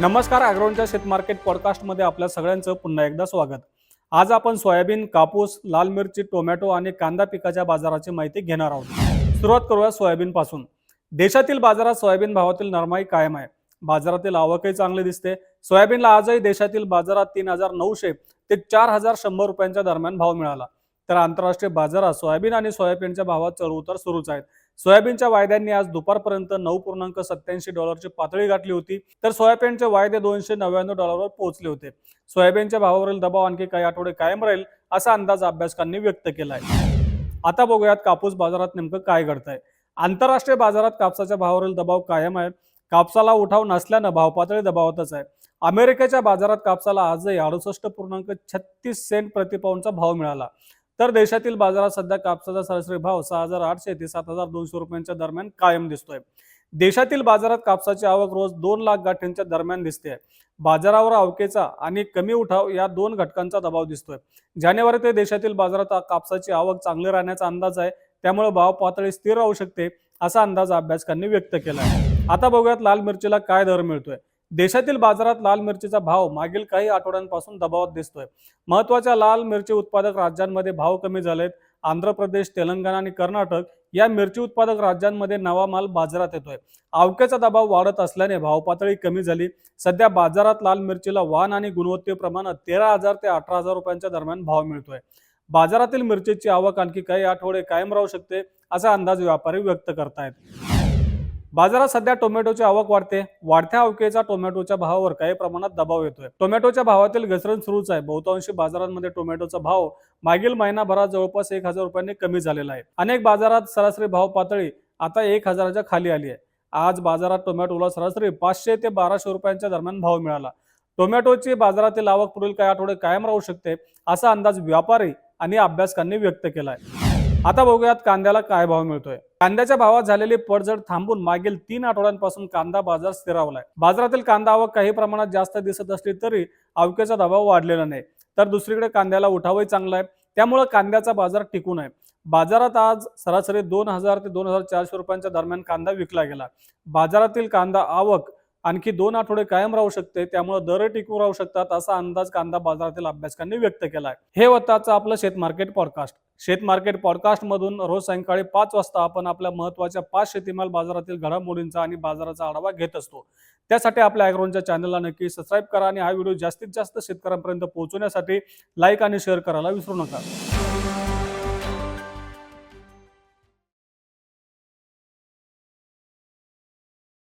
नमस्कार अॅग्रोनच्या शेत मार्केट पॉडकास्टमध्ये आपल्या सगळ्यांचं पुन्हा एकदा स्वागत. आज आपण सोयाबीन कापूस लाल मिरची टोमॅटो आणि कांदा पिकाच्या बाजाराची माहिती घेणार आहोत. सुरुवात करूया सोयाबीन पासून देशातील बाजारात सोयाबीन भावातील नरमाई कायम आहे. बाजारातील आवकही चांगली दिसते. सोयाबीनला आजही देशातील बाजारात तीन हजार नऊशे ते चार हजार शंभर रुपयांच्या दरम्यान भाव मिळाला. तर आंतरराष्ट्रीय बाजारात सोयाबीन आणि सोयाबीनच्या भावात चढउतार सुरूच आहेत. सोयाबीनच्या वायद्यांनी आज दुपारपर्यंत नऊ पूर्णांक सत्याऐंशी डॉलरची पातळी गाठली होती. तर सोयाबीनचे वायदे दोनशे नव्याण्णव डॉलरवर पोहोचले होते. सोयाबीनच्या भावावरील दबाव आणखी काही आठवडे कायम राहील असा अंदाज अभ्यासकांनी व्यक्त केला आहे आता बघूयात कापूस बाजारात नेमकं काय घडतंय. आंतरराष्ट्रीय बाजारात कापसाच्या भावावरील दबाव कायम आहे. कापसाला उठाव नसल्यानं भाव पातळी दबावातच आहे. अमेरिकेच्या बाजारात कापसाला आजही अडुसष्ट पूर्णांक छत्तीस सेंट प्रतिपाऊंडचा भाव मिळाला. तर देशातील बाजारात सध्या कापसाचा सरासरी भाव सहा हजार आठशे ते सात हजार दोनशे रुपयांच्या दरम्यान कायम दिसतोय. देशातील बाजारात कापसाची आवक रोज दोन लाख गाठींच्या दरम्यान दिसते. बाजारावर आवकेचा आणि कमी उठाव या दोन घटकांचा दबाव दिसतोय. जानेवारी ते देशातील बाजारात कापसाची आवक चांगली राहण्याचा अंदाज आहे. त्यामुळे भाव पातळी स्थिर राहू शकते असा अंदाज अभ्यासकांनी व्यक्त केला आहे आता बघूयात लाल मिरचीला काय दर मिळतोय. देशातील बाजारात लाल मिरचीचा भाव मागील काही आठवड्यांपासून दबावात दिसतोय. महत्त्वाच्या लाल मिरची उत्पादक राज्यांमध्ये भाव कमी झालेत. आंध्र प्रदेश तेलंगणा आणि कर्नाटक या मिरची उत्पादक राज्यांमध्ये नवा माल बाजारात येतोय. आवक्याचा दबाव वाढत असल्याने भाव पातळी कमी झाली. सध्या बाजारात लाल मिरचीला वाण आणि गुणवत्तेप्रमाणात तेरा हजार ते अठरा हजार रुपयांच्या दरम्यान भाव मिळतोय. बाजारातील मिरचीची आवक आणखी काही आठवडे कायम राहू शकते असा अंदाज व्यापारी व्यक्त करतायत. बाजारात सध्या टोमॅटोची आवक वाढते. वाढत्या आवकेचा टोमॅटोच्या भावावर काही प्रमाणात दबाव येतोय. टोमॅटोच्या भावातील घसरण सुरूच आहे. बहुतांशी बाजारांमध्ये टोमॅटोचा भाव मागील महिनाभरात जवळपास एक हजार रुपयांनी कमी झालेला आहे. अनेक बाजारात सरासरी भाव पातळी आता एक हजाराच्या खाली आली आहे. आज बाजारात टोमॅटोला सरासरी पाचशे ते बाराशे रुपयांच्या दरम्यान भाव मिळाला. टोमॅटोची बाजारातील आवक पुढील काही आठवडे कायम राहू शकते असा अंदाज व्यापारी आणि अभ्यासकांनी व्यक्त केला आहे आता बघूयात कांद्याला काय भाव मिळतोय. कांद्याच्या भावात झालेली पडझड थांबून मागील तीन आठवड्यांपासून कांदा बाजार स्थिरावलाय. बाजारातील कांदा आवक काही प्रमाणात जास्त दिसत असली तरी आवकेचा दबाव वाढलेला नाही. तर दुसरीकडे कांद्याला उठावही चांगला आहे. त्यामुळे कांद्याचा बाजार टिकून आहे. बाजारात आज सरासरी दोन हजार ते दोन हजार चारशे रुपयांच्या दरम्यान कांदा विकला गेला. बाजारातील कांदा आवक आणखी दोन आठवडे कायम राहू शकते. त्यामुळे दर टिकून राहू शकतात असा अंदाज कांदा बाजारातील अभ्यासकांनी व्यक्त केला आहे हे होतं आजचं आपलं शेत मार्केट पॉडकास्ट शेत मार्केट पॉडकास्टमधून रोज सायंकाळी पाच वाजता आपण आपल्या महत्त्वाच्या पाच शेतीमाल बाजारातील घडामोडींचा आणि बाजाराचा आढावा घेत असतो. त्यासाठी आपल्या ॲग्रोनच्या चॅनलला नक्की सबस्क्राईब करा आणि हा व्हिडिओ जास्तीत जास्त शेतकऱ्यांपर्यंत पोहोचवण्यासाठी लाईक आणि शेअर करायला विसरू नका.